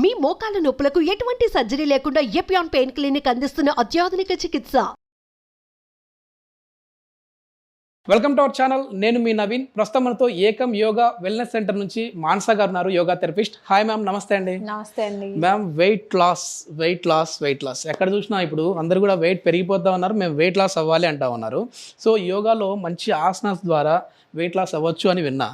మీ మోకాల నొప్పులకు ఎటువంటి సర్జరీ లేకుండా ఎపియాన్ పెయిన్ క్లినిక్ అందిస్తున్న అత్యాధునిక చికిత్స. Welcome to our channel. నేను మీ నవీన్. ప్రస్తుతం మనతో ఏకం యోగా వెల్నెస్ సెంటర్ నుంచి మానస గారు ఉన్నారు యోగా థెరపిస్ట్. హాయ్ మ్యామ్ నమస్తే అండి. నమస్తే అండి. Ma'am weight loss weight loss weight loss. ఎక్కడ చూసినా ఇప్పుడు అందరు కూడా వెయిట్ పెరిగిపోతా ఉన్నారు మేము వెయిట్ లాస్ అవ్వాలి అంటా ఉన్నారు. సో యోగాలో మంచి ఆసనాస్ ద్వారా వెయిట్ లాస్ అవ్వచ్చు అని విన్నా.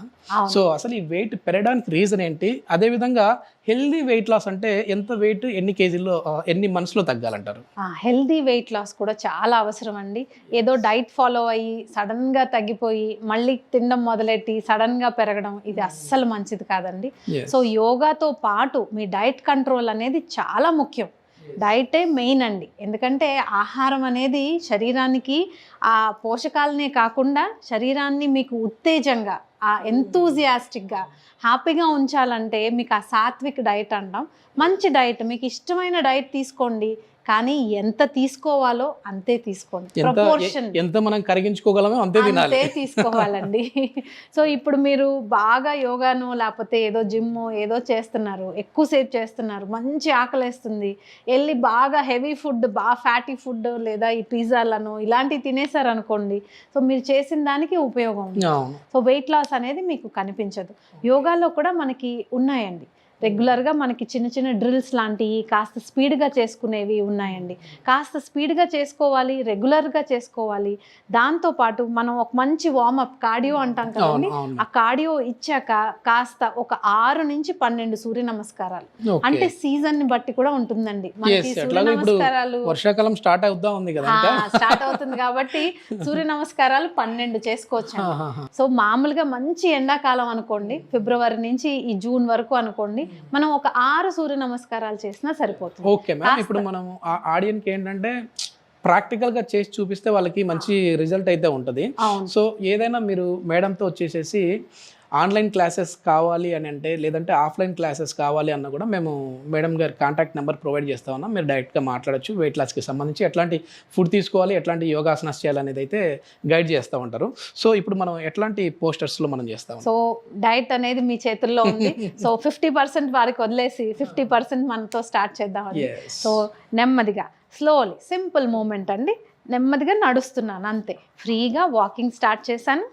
సో అసలు ఈ వెయిట్ పెరగడానికి రీజన్ ఏంటి? అదేవిధంగా హెల్దీ వెయిట్ లాస్ అంటే ఎంత వెయిట్ ఎన్ని కేజీల్లో ఎన్ని మనసులో తగ్గాలంటారు? హెల్దీ వెయిట్ లాస్ కూడా చాలా అవసరం అండి ఏదో డైట్ ఫాలో అయ్యి సడన్గా తగ్గిపోయి మళ్ళీ తినడం మొదలెట్టి సడన్గా పెరగడం ఇది అస్సలు మంచిది కాదండి. సో యోగాతో పాటు మీ డైట్ కంట్రోల్ అనేది చాలా ముఖ్యం. డైటే మెయిన్ అండి. ఎందుకంటే ఆహారం అనేది శరీరానికి ఆ పోషకాలనే కాకుండా శరీరాన్ని మీకు ఉత్తేజంగా ఆ ఎంతూజియాస్టిక్గా హ్యాపీగా ఉంచాలంటే మీకు ఆ సాత్విక్ డైట్ అంటాం. మంచి డైట్ మీకు ఇష్టమైన డైట్ తీసుకోండి. కానీ ఎంత తీసుకోవాలో అంతే తీసుకోండి. ప్రపోర్షన్ ఎంత మనం కరిగించుకోగలమో అంతే అంతే తీసుకోవాలండి. సో ఇప్పుడు మీరు బాగా యోగాను లేకపోతే ఏదో జిమ్ ఏదో చేస్తున్నారు ఎక్కువసేపు చేస్తున్నారు మంచి ఆకలేస్తుంది వెళ్ళి బాగా హెవీ ఫుడ్ బాగా ఫ్యాటీ ఫుడ్ లేదా ఈ పిజ్జాలను ఇలాంటివి తినేసారు అనుకోండి సో మీరు చేసిన దానికి ఉపయోగం సో వెయిట్ లాస్ అనేది మీకు కనిపించదు. యోగాలో కూడా మనకి ఉన్నాయండి. రెగ్యులర్గా మనకి చిన్న చిన్న డ్రిల్స్ లాంటివి కాస్త స్పీడ్గా చేసుకునేవి ఉన్నాయండి. కాస్త స్పీడ్గా చేసుకోవాలి రెగ్యులర్గా చేసుకోవాలి. దాంతోపాటు మనం ఒక మంచి వార్మప్ కార్డియో అంటాం కదండి. ఆ కార్డియో ఇచ్చాక కాస్త ఒక ఆరు నుంచి పన్నెండు సూర్య నమస్కారాలు. అంటే సీజన్ని బట్టి కూడా ఉంటుందండి. నమస్కారాలు వర్షాకాలం స్టార్ట్ అవుతా ఉంది కదా ఇంకా? స్టార్ట్ అవుతుంది కాబట్టి సూర్య నమస్కారాలు పన్నెండు చేసుకోవచ్చు. సో మామూలుగా మంచి ఎండాకాలం అనుకోండి ఫిబ్రవరి నుంచి ఈ జూన్ వరకు అనుకోండి మనం ఒక ఆరు సూర్య నమస్కారాలు చేసినా సరిపోతుంది. ఓకే మ్యామ్ ఇప్పుడు మనం ఆడియన్కి ఏంటంటే ప్రాక్టికల్గా చేసి చూపిస్తే వాళ్ళకి మంచి రిజల్ట్ అయితే ఉంటుంది. సో ఏదైనా మీరు మేడంతో వచ్చేసేసి ఆన్లైన్ క్లాసెస్ కావాలి అని అంటే లేదంటే ఆఫ్లైన్ క్లాసెస్ కావాలి అన్న కూడా మేము మేడం గారి కాంటాక్ట్ నెంబర్ ప్రొవైడ్ చేస్తా ఉన్నాం. మీరు డైరెక్ట్గా మాట్లాడొచ్చు వెయిట్ లాస్కి సంబంధించి ఎట్లాంటి ఫుడ్ తీసుకోవాలి ఎట్లాంటి యోగాసనాస్ చేయాలనేది అయితే గైడ్ చేస్తూ ఉంటారు. సో ఇప్పుడు మనం ఎట్లాంటి పోస్టర్స్లో మనం చేస్తాం సో డైట్ అనేది మీ చేతుల్లో ఉంది. సో ఫిఫ్టీ పర్సెంట్ వారికి వదిలేసి ఫిఫ్టీ పర్సెంట్ మనతో స్టార్ట్ చేద్దామండి Yes. సో నెమ్మదిగా స్లోలీ సింపుల్ మూమెంట్ అండి. నెమ్మదిగా నడుస్తున్నాను అంతే. ఫ్రీగా వాకింగ్ స్టార్ట్ చేశాను.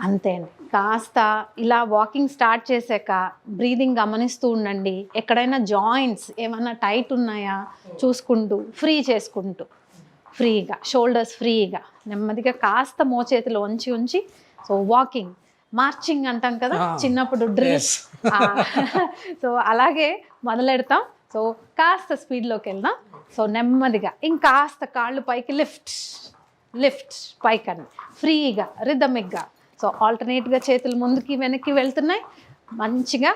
అంతే అండి కాస్త ఇలా వాకింగ్ స్టార్ట్ చేశాక బ్రీదింగ్ గమనిస్తూ ఉండండి. ఎక్కడైనా జాయింట్స్ ఏమైనా టైట్ ఉన్నాయా చూసుకుంటూ ఫ్రీ చేసుకుంటూ ఫ్రీగా షోల్డర్స్ ఫ్రీగా నెమ్మదిగా కాస్త మోచేతిలో ఉంచి ఉంచి సో వాకింగ్ మార్చింగ్ అంటాం కదా చిన్నప్పుడు డ్రిల్స్. సో అలాగే మొదలెడతాం. సో కాస్త స్పీడ్లోకి వెళ్దాం. సో నెమ్మదిగా ఇంకాస్త కాళ్ళు పైకి లిఫ్ట్ లిఫ్ట్ పైకని ఫ్రీగా రిథమిక్గా సో ఆల్టర్నేట్గా చేతులు ముందుకి వెనక్కి వెళ్తున్నాయి. మంచిగా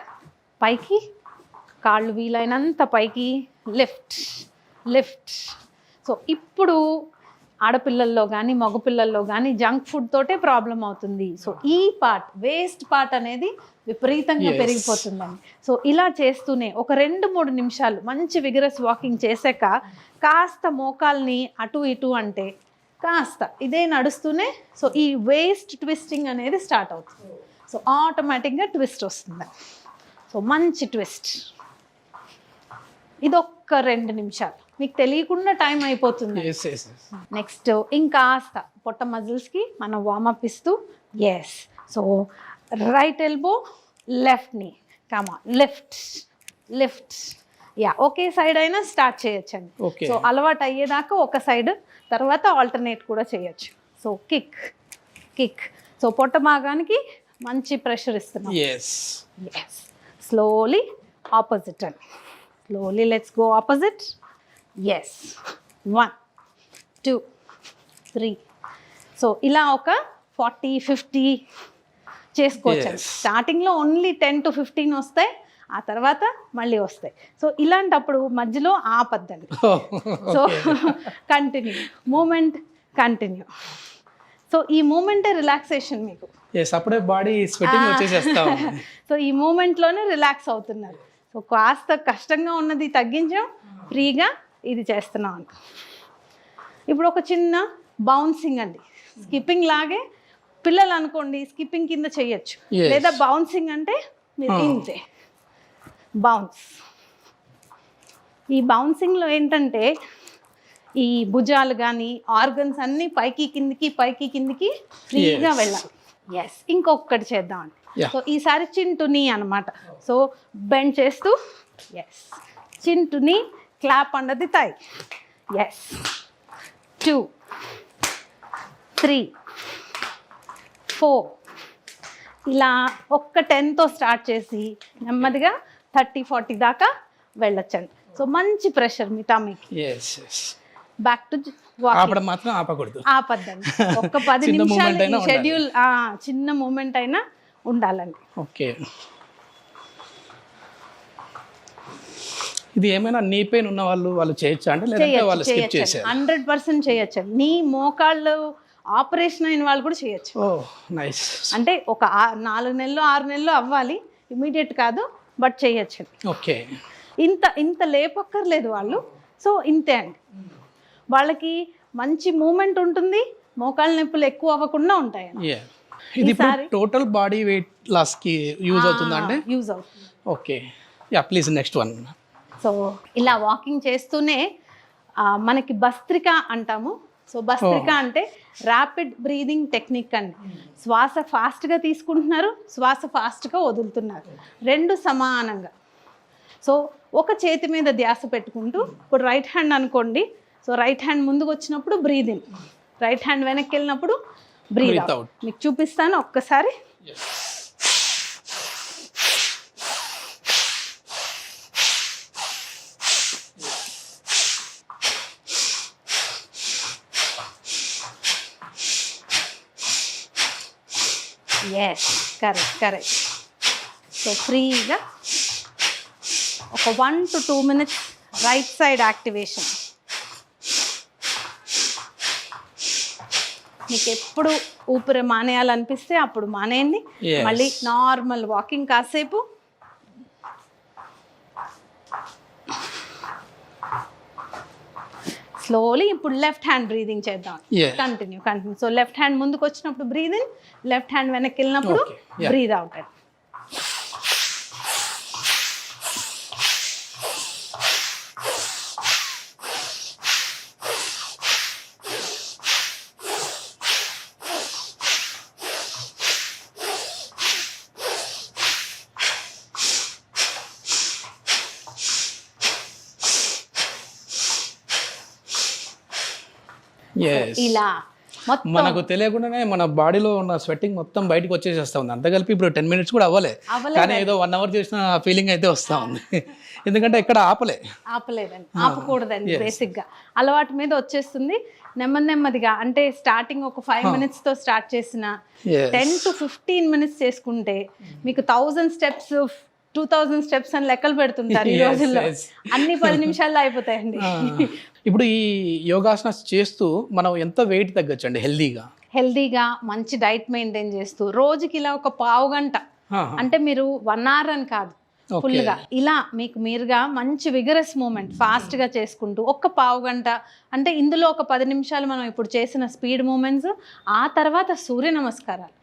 పైకి కాళ్ళు వీలైనంత పైకి లిఫ్ట్ లిఫ్ట్. సో ఇప్పుడు ఆడపిల్లల్లో కానీ మగపిల్లల్లో కానీ జంక్ ఫుడ్ తోటే ప్రాబ్లం అవుతుంది. సో ఈ పార్ట్ వేస్ట్ పార్ట్ అనేది విపరీతంగా. పెరిగిపోతుందండి. సో ఇలా చేస్తూనే ఒక రెండు మూడు నిమిషాలు మంచి విగరస్ వాకింగ్ చేశాక కాస్త మోకాల్ని అటు ఇటు అంటే కాస్త ఇదే నడుస్తూనే సో ఈ వేస్ట్ ట్విస్టింగ్ అనేది స్టార్ట్ అవుతుంది. సో ఆటోమేటిక్గా ట్విస్ట్ వస్తుంది. సో మంచి ట్విస్ట్ ఇదొక్క రెండు నిమిషాలు. మీకు తెలియకుండా టైం అయిపోతుంది. నెక్స్ట్ ఇంకాస్త పొట్ట మజిల్స్కి మనం వార్మప్ ఇస్తూ ఎస్ సో రైట్ ఎల్బో లెఫ్ట్ని కమా లెఫ్ట్ లెఫ్ట్ యా ఒకే సైడ్ అయినా స్టార్ట్ చేయొచ్చండి. సో అలవాటు అయ్యేదాకా ఒక సైడ్ తర్వాత ఆల్టర్నేట్ కూడా చేయొచ్చు. సో కిక్ కిక్ సో పొట్ట భాగానికి మంచి ప్రెషర్ ఇస్తున్నాం. స్లోలీ ఆపోజిట్ అని. Slowly let's go opposite yes one two three so ఇలా ఒక ఫార్టీ ఫిఫ్టీ చేసుకోవచ్చు. స్టార్టింగ్లో ఓన్లీ టెన్ టు ఫిఫ్టీన్ వస్తాయి. ఆ తర్వాత మళ్ళీ వస్తాయి. సో ఇలాంటప్పుడు మధ్యలో ఆపద్దండి. So continue movement continue so ఈ మూమెంటే రిలాక్సేషన్ మీకు. అప్పుడే బాడీ వచ్చేసేస్తా. సో ఈ మూమెంట్లోనే రిలాక్స్ అవుతున్నారు. సో కాస్త కష్టంగా ఉన్నది తగ్గించాం ఫ్రీగా ఇది చేస్తున్నాం ఇప్పుడు ఒక చిన్న బౌన్సింగ్ అండి. స్కిప్పింగ్ లాగే పిల్లలు అనుకోండి స్కిప్పింగ్ కింద చేయొచ్చు. లేదా బౌన్సింగ్ అంటే మీరు ఇంతే. బౌన్స్ ఈ బౌన్సింగ్లో ఏంటంటే ఈ భుజాలు కానీ ఆర్గన్స్ అన్నీ పైకి కిందికి పైకి కిందికి ఫ్రీగా. వెళ్ళాలి. ఎస్ ఇంకొకటి చేద్దామండి. Yeah. సో ఈసారి చిన్ టు నీ అనమాట సో బెండ్ చేస్తూ yes chin to knee clap under the thigh yes two three four ఇలా ఒక్క టెన్తో స్టార్ట్ చేసి నెమ్మదిగా థర్టీ ఫార్టీ దాకా వెళ్ళొచ్చండి. సో మంచి ప్రెషర్ మీ ఎస్ బ్యాక్ టు ఆపడం మాత్రం ఆపకూడదు. ఆపద్దండి. ఒక్క పది నిమిషాలు. షెడ్యూల్ చిన్న మూమెంట్ అయినా ఉండాలండి. ఓకే. ఇది ఏమైనా నీ పెయిన్ ఉన్న వాళ్ళు వాళ్ళు చేయొచ్చా అంటే లేదంటే వాళ్ళు స్కిప్ చేశారు? హండ్రెడ్ పర్సెంట్ చేయొచ్చు. నీ మోకాళ్ళు ఆపరేషన్ అయిన వాళ్ళు కూడా చేయొచ్చు. Oh nice. అంటే ఒక నాలుగు నెలలు ఆరు నెలలు అవ్వాలి. ఇమీడియట్ కాదు. బట్ చేయొచ్చు. ఓకే. ఇంత ఇంత లేపక్కర్లేదు వాళ్ళు. సో ఇంతే అండి. వాళ్ళకి మంచి మూమెంట్ ఉంటుంది మోకాళ్ళ నొప్పులు ఎక్కువ అవ్వకుండా ఉంటాయి ఇది టోటల్ బాడీ వెయిట్ లాస్కి యూజ్ అవుతుందా అండి? యూజ్ అవుతుంది. Okay ya please next one so ఇలా వాకింగ్ చేస్తూనే మనకి భస్త్రిక అంటాము. సో భస్త్రిక అంటే ర్యాపిడ్ బ్రీదింగ్ టెక్నిక్ అండి. శ్వాస ఫాస్ట్గా తీసుకుంటున్నారు శ్వాస ఫాస్ట్గా వదులుతున్నారు. రెండు సమానంగా. సో ఒక చేతి మీద ధ్యాస పెట్టుకుంటూ ఇప్పుడు రైట్ హ్యాండ్ అనుకోండి సో రైట్ హ్యాండ్ ముందుకు వచ్చినప్పుడు బ్రీద్ ఇన్ రైట్ హ్యాండ్ వెనక్కి వెళ్ళినప్పుడు బ్రీద్ అవుట్. మీకు చూపిస్తాను ఒక్కసారి. ఎస్ కరెక్ట్ కరెక్ట్ సో ఫ్రీగా ఒక one to two minutes right side activation మీకు ఎప్పుడు ఊపిరి మానేయాలనిపిస్తే అప్పుడు మానేయండి. మళ్ళీ నార్మల్ వాకింగ్ కాసేపు స్లోలీ ఇప్పుడు లెఫ్ట్ హ్యాండ్ బ్రీదింగ్ చేద్దాం. Continue continue so left hand ముందుకు వచ్చినప్పుడు బ్రీద్ ఇన్ లెఫ్ట్ హ్యాండ్ వెనక్కి వెళ్ళినప్పుడు. బ్రీద్ అవుట్ ఇలా మనకు తెలియకుండానే మన బాడీలో ఉన్న స్వెట్టింగ్ మొత్తం బయటకు వచ్చేసేస్తా ఉంది. అంత కలిపి ఇప్పుడు టెన్ మినిట్స్ కూడా అవ్వలే. కానీ ఏదో వన్ అవర్ చేసిన ఫీలింగ్ అయితే వస్తా ఉంది. ఎందుకంటే ఎక్కడ ఆపలే. ఆపలేదండి. ఆపకూడదండి బేసిక్గా అలవాటు మీద వచ్చేస్తుంది. నెమ్మది నెమ్మదిగా. అంటే స్టార్టింగ్ ఒక ఫైవ్ మినిట్స్తో స్టార్ట్ చేసిన. టెన్ టు ఫిఫ్టీన్ మినిట్స్ చేసుకుంటే మీకు thousand steps two thousand steps అని లెక్కలు పెడుతుంటారు ఈ రోజుల్లో. అన్ని పది నిమిషాల్లో అయిపోతాయండి. ఇప్పుడు ఈ యోగాసనాస్ చేస్తూ మనం ఎంత వెయిట్ తగ్గొచ్చు అండి హెల్దీగా? హెల్దీగా మంచి డైట్ మెయింటైన్ చేస్తూ రోజుకి ఇలా ఒక పావు గంట. అంటే మీరు వన్ అవర్ అని కాదు. ఫుల్గా. ఇలా మీకు మీరుగా మంచి విగరస్ మూమెంట్ ఫాస్ట్గా చేసుకుంటూ ఒక్క పావు గంట. అంటే ఇందులో ఒక పది నిమిషాలు మనం ఇప్పుడు చేసిన స్పీడ్ మూమెంట్స్ ఆ తర్వాత సూర్య నమస్కారాలు.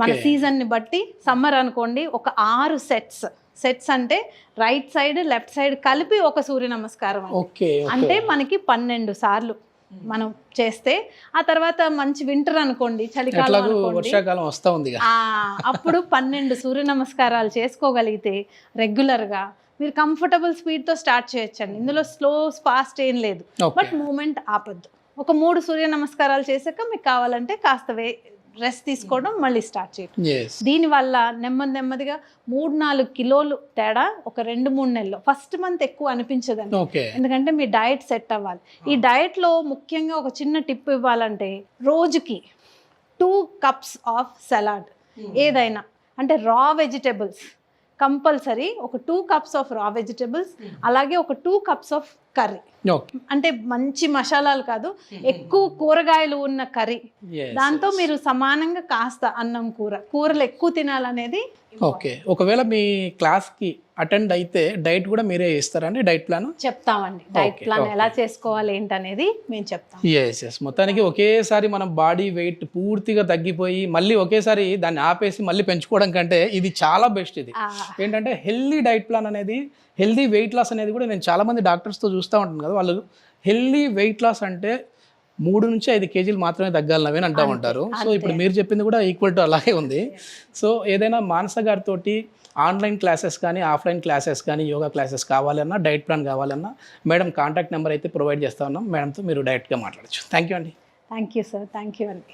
మన సీజన్ని బట్టి సమ్మర్ అనుకోండి ఒక ఆరు సెట్స్ సెట్స్ అంటే రైట్ సైడ్ లెఫ్ట్ సైడ్ కలిపి ఒక సూర్య నమస్కారం. ఓకే అంటే మనకి పన్నెండు సార్లు మనం చేస్తే ఆ తర్వాత మంచి వింటర్ అనుకోండి చలికాలం వర్షాకాలం వస్తా ఉంది అప్పుడు పన్నెండు సూర్య నమస్కారాలు చేసుకోగలిగితే రెగ్యులర్గా మీరు కంఫర్టబుల్ స్పీడ్తో స్టార్ట్ చేయొచ్చండి. ఇందులో స్లో ఫాస్ట్ ఏం లేదు. బట్ మూమెంట్ ఆపద్దు. ఒక మూడు సూర్య నమస్కారాలు చేశాక మీకు కావాలంటే కాస్త వే రెస్ట్ తీసుకోవడం మళ్ళీ స్టార్ట్ చేయడం దీనివల్ల నెమ్మది నెమ్మదిగా మూడు నాలుగు కిలోలు తేడా ఒక రెండు మూడు నెలలు ఫస్ట్ మంత్ ఎక్కువ అనిపించదండి. ఎందుకంటే మీ డయట్ సెట్ అవ్వాలి. ఈ డయట్లో ముఖ్యంగా ఒక చిన్న టిప్ ఇవ్వాలంటే రోజుకి టూ కప్స్ ఆఫ్ సలాడ్ ఏదైనా. అంటే రా వెజిటబుల్స్. కంపల్సరీ ఒక two cups of raw vegetables. అలాగే ఒక టూ కప్స్ ఆఫ్ కర్రీ. అంటే మంచి మసాలాలు కాదు ఎక్కువ కూరగాయలు ఉన్న కర్రీ. దాంతో మీరు సమానంగా కాస్త అన్నం కూర కూరలు ఎక్కువ తినాలనేది ఓకే. ఒకవేళ మీ క్లాస్కి అటెండ్ అయితే డైట్ కూడా మీరే ఇస్తారండి డైట్ ప్లాన్? చెప్తామండి. Diet plan. ఎలా చేసుకోవాలి ఏంటనేది మేము చెప్తాం. ఎస్ ఎస్ మొత్తానికి ఒకేసారి మనం బాడీ వెయిట్ పూర్తిగా తగ్గిపోయి మళ్ళీ ఒకేసారి దాన్ని ఆపేసి మళ్ళీ పెంచుకోవడం కంటే ఇది చాలా బెస్ట్ ఇది. ఏంటంటే హెల్దీ డైట్ ప్లాన్ అనేది హెల్దీ వెయిట్ లాస్ అనేది కూడా నేను చాలామంది డాక్టర్స్తో చూస్తూ ఉంటాను కదా వాళ్ళు హెల్దీ వెయిట్ లాస్ అంటే మూడు నుంచి ఐదు కేజీలు మాత్రమే తగ్గాలని అంటూ ఉంటారు. సో ఇప్పుడు మీరు చెప్పింది కూడా ఈక్వల్ టు అలాగే ఉంది. సో ఏదైనా మానస గారితో ఆన్లైన్ క్లాసెస్ కానీ ఆఫ్లైన్ క్లాసెస్ కానీ యోగా క్లాసెస్ కావాలన్నా డైట్ ప్లాన్ కావాలన్నా మేడం కాంటాక్ట్ నెంబర్ అయితే ప్రొవైడ్ చేస్తా ఉన్నాం. మేడంతో మీరు డైరెక్ట్గా మాట్లాడచ్చు. థ్యాంక్ యూ అండి. Thank you sir. Thank you అండి.